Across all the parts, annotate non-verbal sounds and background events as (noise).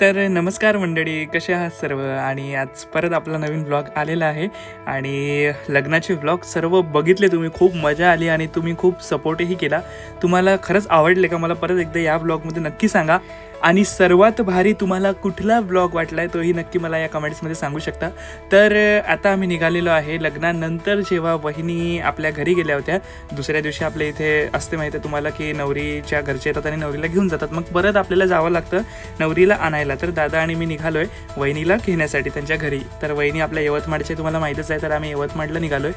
तर नमस्कार मंडळी कसे आहात सर्व? आणि आज परत आपला नवीन ब्लॉग आलेला आहे. आणि लग्नाचे ब्लॉग सर्व बघितले तुम्ही खूप मजा आली आणि तुम्ही खूप सपोर्टही केला. तुम्हाला खरंच आवडले का? मला परत एकदा या ब्लॉगमध्ये नक्की सांगा. आणि सर्वात भारी तुम्हाला कुठला ब्लॉग वाटलाय तोही नक्की मला या कमेंट्समध्ये सांगू शकता. तर आता आम्ही निघालेलो आहे लग्नानंतर जेव्हा वहिनी आपल्या घरी गेल्या होत्या दुसऱ्या दिवशी आपल्या इथे असते माहिती आहे तुम्हाला की नवरीच्या घरचे येतात आणि नवरीला घेऊन जातात. मग परत आपल्याला जावं लागतं नवरीला आणायला. तर दादा आणि मी निघालोय वहिनीला घेण्यासाठी त्यांच्या घरी. तर वहिनी आपल्या यवतमाळचे तुम्हाला माहीतच आहे तर आम्ही यवतमाळला निघालोय.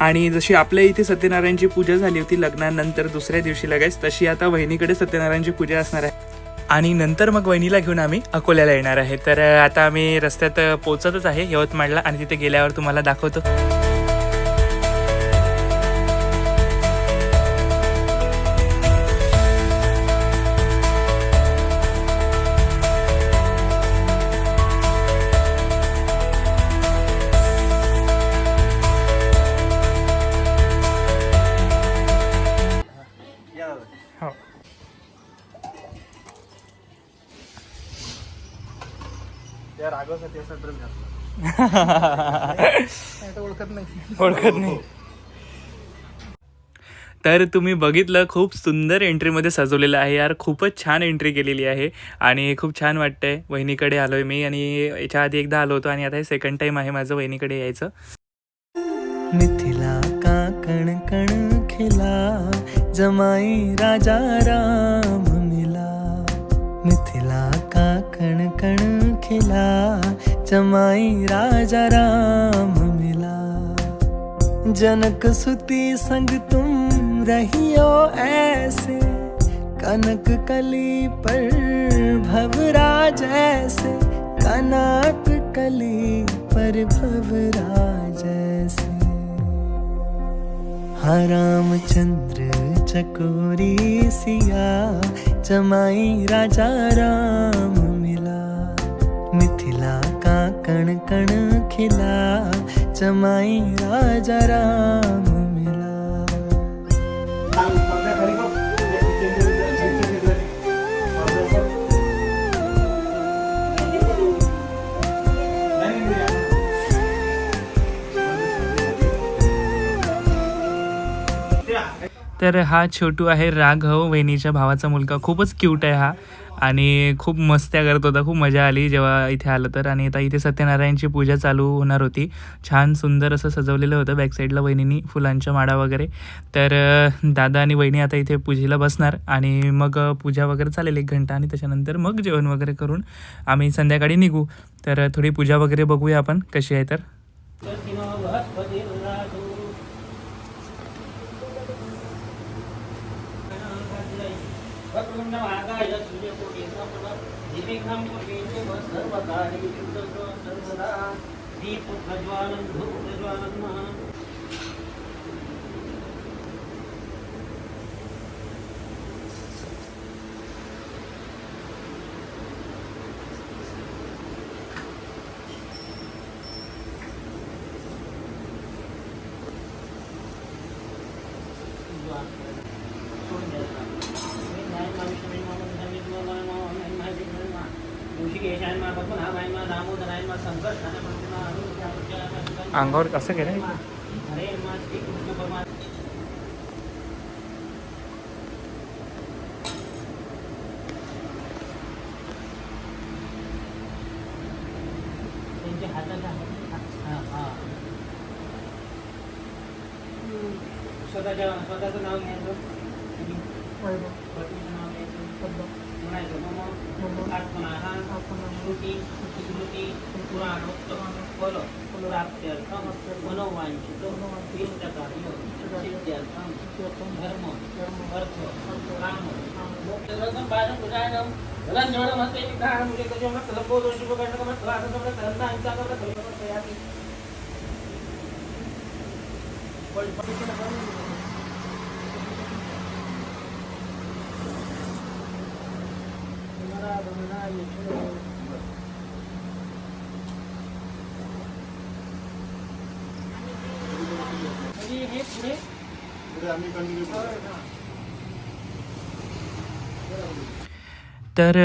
आणि जशी आपल्या इथे सत्यनारायणची पूजा झाली होती लग्नानंतर दुसऱ्या दिवशी लगेच तशी आता वहिनीकडे सत्यनारायणची पूजा असणार आहे. आणि नंतर मग वहिनीला घेऊन आम्ही अकोल्याला येणार आहे. तर आता आम्ही रस्त्यात पोचतच आहे. यवतमाळला आणि तिथे गेल्यावर तुम्हाला दाखवतो. या राघवसाठी असा ड्रेस घातला. (laughs) ओळखत नाही. ओळखत नाही. तर तुम्ही बघितलं खूप सुंदर एंट्रीमध्ये सजवलेलं आहे यार. खूपच छान एंट्री केलेली आहे. आणि खूप छान वाटतंय. वहिनीकडे आलोय मी आणि याच्या आधी एकदा आलो होतो आणि आता हे सेकंड टाइम आहे माझं वहिनीकडे यायचं. मिथिला का कण कण खिला? जमाई राजा राम मिला. मिथिला का कण जमाई राजा राम मिला। जनक सुती संग तुम रहियो ऐसे, कनक कली पर भवराज ऐसे, कनक कली पर भवराज ऐसे। हा रामचंद्र चकोरी सिया, जमाई राजा राम मिला जमाई राजा राम मिला। तर हा छोटू आहे राघव वहिनीच्या भावाचा मुलगा. खूपच क्यूट आहे हा. आणि खूप मस्त्या करत होता. खूप मजा आली जेव्हा इथे आलं तर. आणि आता इथे सत्यनारायणची पूजा चालू होणार होती. छान सुंदर असं सजवलेलं होतं बॅकसाईडला वहिनीनी फुलांच्या माळा वगैरे. तर दादा आणि वहिनी आता इथे पूजेला बसणार. आणि मग पूजा वगैरे चालेल एक घंटा. आणि त्याच्यानंतर मग जेवण वगैरे करून आम्ही संध्याकाळी निघू. तर थोडी पूजा वगैरे बघूया आपण कशी आहे तर सर्वदा सर्वदा दीप बुद्ध ज्वानं हाताचा हा हा स्वतःच्या स्वतःचं नाव घ्यायचं આત્મનાહાન સ્મૃતિ સ્મૃતિ પુરાણોક્ત ફલ પ્રાપ્ત્યર્થમ મનોવાંછિત સિદ્ધ્યર્થમ ધર્મ અર્થ કામ મોક્ષ બાજુ બુધાયમ ગલન પણ પણ असं समजा धंदा हिंसा करता खरी खबर तयारी पण तुम्हाला बघणार येतो म्हणजे हे पुढे पुढे आम्ही कंटिन्यू तर तर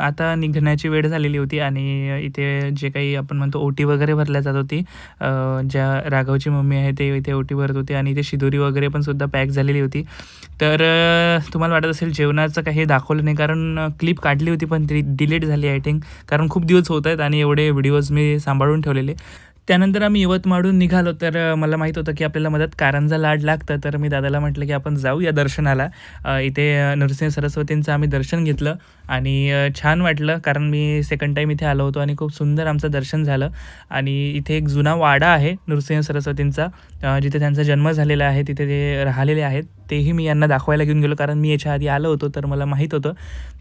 आता निघण्याची वेळ झालेली होती आणि इथे जे काही आपण म्हणतो ओटी वगैरे भरल्या जात होती ज्या राघवची मम्मी आहे ते इथे ओटी भरत होती आणि इथे शिदोरी वगैरे पण सुद्धा पॅक झालेली होती. तर तुम्हाला वाटत असेल जेवणाचं काही दाखवलं नाही कारण क्लिप काढली होती पण ती डिलीट झाली आय थिंक. कारण खूप दिवस होत आहेत आणि एवढे व्हिडिओज मी सांभाळून ठेवलेले. त्यानंतर आम्ही यवतमाळून निघालो. तर मला माहीत होतं की आपल्याला मदत कारंजा लाड लागतं. तर मी दादाला म्हटलं की आपण जाऊ या दर्शनाला इथे नृसिंह नरसिंह सरस्वतींचं आम्ही दर्शन घेतलं आणि छान वाटलं कारण मी सेकंड टाईम इथे आलो होतो आणि खूप सुंदर आमचं दर्शन झालं. आणि इथे एक जुना वाडा आहे नृसिंह सरस्वतींचा. जिथे त्यांचा जन्म झालेला आहे तिथे ते राहिलेले आहेत. तेही मी यांना दाखवायला घेऊन गेलो कारण मी याच्या आधी आलो होतो तर मला माहीत होतं.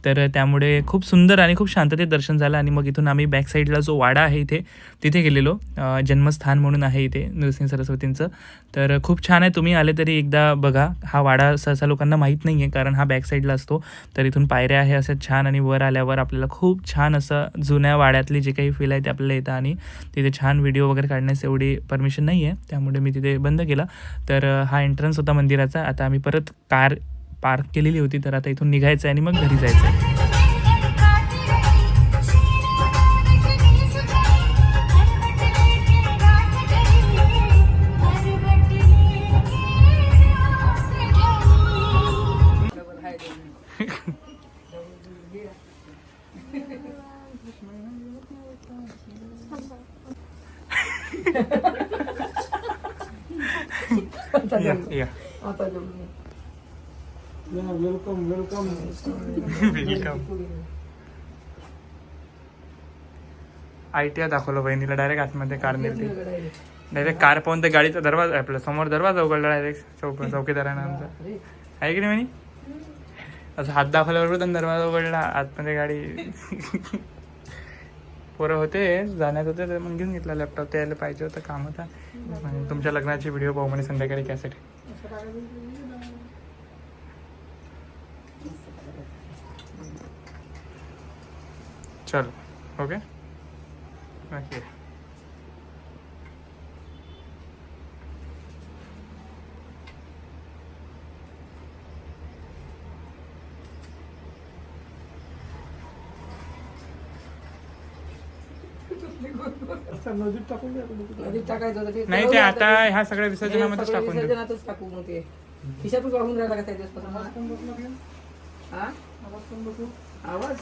तर त्यामुळे खूप सुंदर आणि खूप शांततेत दर्शन झालं आणि मग इथून आम्ही बॅक साईडला जो वाडा आहे इथे तिथे गेलेलो. जन्मस्थान म्हणून आहे इथे नृसिंह सरस्वतींचं. तर खूप छान आहे तुम्ही आले तरी एकदा बघा. हा वाडा सहसा लोकांना माहीत नाही आहे कारण हा बॅक साईडला असतो. तर इथून पायऱ्या आहे असं छान आणि वर आल्यावर आपल्याला खूप छान असं जुन्या वाड्यातली जे काही फील आहे ते आपल्याला येतं आणि तिथे छान व्हिडिओ वगैरे काढण्यास एवढी परमिशन नाही आहे त्यामुळे मी तिथे बंद केला. तर हा एंट्रन्स होता मंदिराचा. आता आम्ही परत कार पार्क केलेली होती तर आता इथून निघायचं आहे आणि मग घरी जायचं आहे (laughs) या. या welcome welcome welcome I T I दाखवलं बहिणीला डायरेक्ट आतमध्ये कार नेली डायरेक्ट कार पाहून ते गाडीचा दरवाजा आपल्यासमोर दरवाजा उघडला डायरेक्ट चौक चौकीदारानं आमचा. आहे की नाही म्हणे असं हात दाखवल्याबरोबर त्यांनी दरवाजा उघडला आतमध्ये गाडी. पोरं होते जाण्यात होते तर मग घेऊन घेतला लॅपटॉप ते यायला पाहिजे होतं काम होता. तुमच्या लग्नाची व्हिडिओ पाहू म्हणे संध्याकाळी कॅसेट ચાલો ઓકે રાખીએ टाकून. नदीत टाकायचं होतं ते नाही ते आता ह्या सगळ्या विसर्जनामध्येच सगळं टाकून देऊ. विसर्जनातच टाकू मग ते. खिशातच वाहून राहिला का त्या दिवसपासून? आवाज पण बसला की? हा आवाज